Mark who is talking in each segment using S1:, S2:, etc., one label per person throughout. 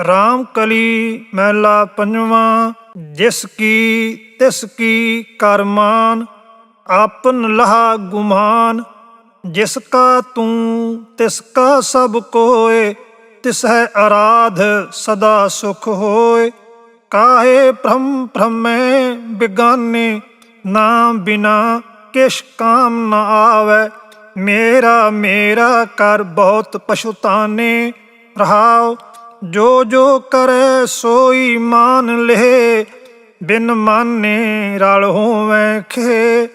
S1: RAM ਕਲੀ ਮਹਿਲਾ ਪੰਜਵਾਂ, ਜਿਸ ਕੀ ਤਿਸ ਕੀ ਕਰਮਾਨ, ਆਪਨ ਲਹਾ ਗੁਮਾਨ, ਜਿਸ ਕਾ ਤੂੰ ਤਿਸ ਕਾ ਸਭ ਕੋਏ, ਤਿਸ ਹੈ ਆਰਾਧ ਸਦਾ ਸੁਖ ਹੋਏ। ਕਾਹੇ ਭ੍ਰਮ ਭ੍ਰਮੇ ਬਿਗਾਨੇ ਨਾਮ ਬਿਨਾ ਕਿਛ ਕਾਮ ਨ ਆਵੇ। ਮੇਰਾ ਮੇਰਾ ਕਰ ਬਹੁਤ ਪਛੁਤਾਨੇ ਰਹਾਉ ਜੋ ਜੋ ਕਰੇ ਸੋਈ ਮਾਨ ਲਏ ਬਿਨ ਮਾਨੇ ਰਲ ਹੋਵੇਂ ਖੇ।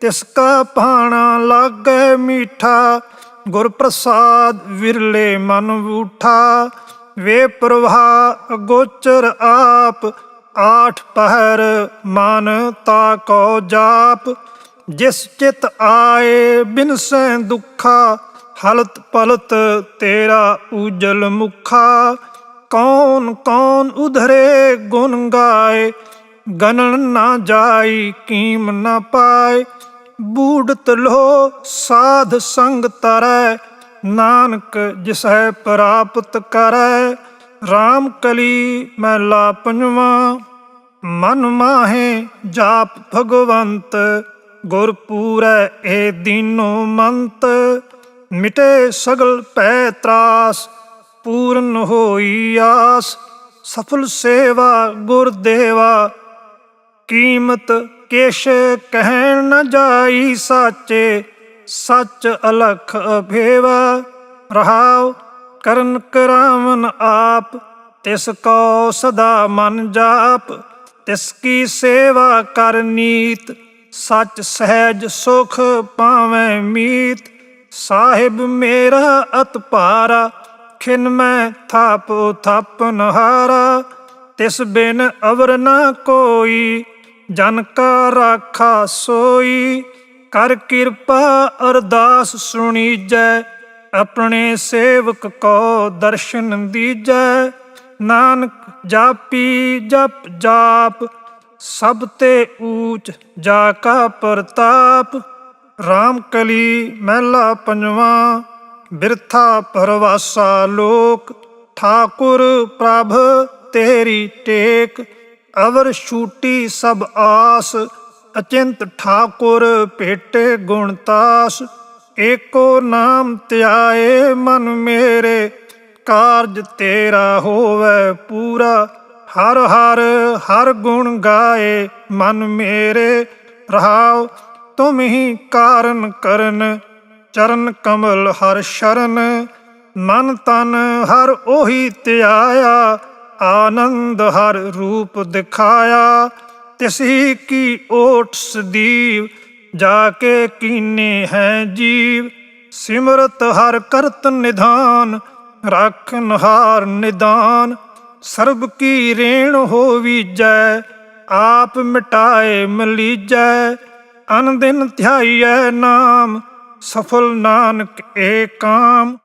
S1: ਤਿਸ ਕਾ ਭਾਣਾ ਲਾਗੇ ਮੀਠਾ ਗੁਰ ਪ੍ਰਸਾਦ ਵਿਰਲੇ ਮਨ ਬੂਠਾ ਵੇ ਪ੍ਰਭਾ ਗੋਚਰ ਆਪ, ਆਠ ਪਹਿਰ ਮਨ ਤਾ ਕੋ ਜਾਪ। ਜਿਸ ਚਿਤ ਆਏ ਬਿਨ ਸੈ ਦੁਖਾ, ਹਲਤ ਪਲਤ ਤੇਰਾ ਉਜਲ ਮੁਖਾ। ਕੌਣ ਕੌਣ ਉਧਰੇ ਗੁਣ ਗਾਏ? ਗਨਨ ਨਾ ਜਾਈ, ਕੀਮ ਨਾ ਪਾਏ। ਬੂੜਤ ਲੋ ਸਾਧ ਸੰਗ ਤਰੈ। ਨਾਨਕ ਜਿਸੈ ਪ੍ਰਾਪਤ ਕਰੈ। RAM ਕਲੀ ਮਹਿਲਾ ਪੰਜਵਾਂ। ਮਨ ਮਾਹੇ ਜਾਪ ਭਗਵੰਤ। ਗੁਰ ਪੂਰੈ ਏ ਦੀਨੋ ਮੰਤ। ਮਿਟੇ ਸਗਲ ਪੈ ਤਰਾਸ। ਪੂਰਨ ਹੋਈ ਆਸ, ਸਫਲ ਸੇਵਾ ਗੁਰਦੇਵਾ। ਕੀਮਤ ਕਿਛ ਕਹਿਣ ਨ ਜਾਈ ਸਾਚੇ, ਸੱਚ ਅਲਖ ਅਭੇਵਾ। ਰਹਾਉ ਕਰਨ ਕਰਾਵਨ ਆਪ, ਤਿਸ ਕੋ ਸਦਾ ਮਨ ਜਾਪ। ਤਿਸ ਕੀ ਸੇਵਾ ਕਰ ਨੀਤ, ਸੱਚ ਸਹਿਜ ਸੁਖ ਪਾਵੇਂ ਮੀਤ। ਸਾਹਿਬ ਮੇਰਾ ਅਤ ਭਾਰਾ ਖਿਨ ਮੈਂ ਥਾਪ ਥਾਪ ਨਹਾਰਾ ਤਿਸ ਬਿਨ ਅਵਰ ਨਾ ਕੋਈ, ਜਨ ਕਾ ਰਾਖਾ ਸੋਈ। ਕਰ ਕਿਰਪਾ ਅਰਦਾਸ ਸੁਣੀਜੈ, ਆਪਣੇ ਸੇਵਕ ਕੋ ਦਰਸ਼ਨ ਦੀਜੈ। ਨਾਨਕ ਜਾਪੀ ਜਪ ਜਾਪ, ਸਭ ਤੇ ਊਚ ਜਾ ਕਾ ਪ੍ਰਤਾਪ। RAM ਕਲੀ ਮਹਿਲਾ ਪੰਜਵਾਂ ਬਿਰਥਾ ਪਰਵਾਸਾ ਲੋਕ, ਠਾਕੁਰ ਪ੍ਰਭ ਤੇਰੀ ਟੇਕ। ਅਵਰ ਛੂਟੀ ਸਭ ਆਸ, ਅਚਿੰਤ ਠਾਕੁਰ ਭੇਟੇ ਗੁਣਤਾਸ ਏਕੋ ਨਾਮ ਧਿਆਏ ਮਨ ਮੇਰੇ, ਕਾਰਜ ਤੇਰਾ ਹੋਵੇ ਪੂਰਾ। ਹਰ ਹਰ ਹਰ ਗੁਣ ਗਾਏ ਮਨ ਮੇਰੇ, ਰਹਾਉ ਤੁਮ ਹੀ ਕਾਰਨ ਕਰਨ। ਚਰਨ ਕਮਲ ਹਰ ਸ਼ਰਨ, ਮਨ ਤਨ ਹਰ ਉਹੀ ਧਿਆਇਆ, ਆਨੰਦ ਹਰ ਰੂਪ ਦਿਖਾਇਆ। ਤਿਸੀ ਕੀ ਓਟ ਸਦੀਵ ਜਾ ਕੇ ਕੀਨੇ ਹੈ ਜੀਵ। ਸਿਮਰਤ ਹਰ ਕਰਤ ਨਿਧਾਨ, ਰਾਖਨ ਹਾਰ ਨਿਦਾਨ। ਸਰਬ ਕੀ ਰੇਣ ਹੋਵੀ ਜੈ, ਆਪ ਮਿਟਾਏ ਮਲੀਜੈ। ਅਨ ਦਿਨ ਧਿਆਈਐ ਨਾਮ ਸਫਲ ਨਾਨਕ ਏ ਕਾਮ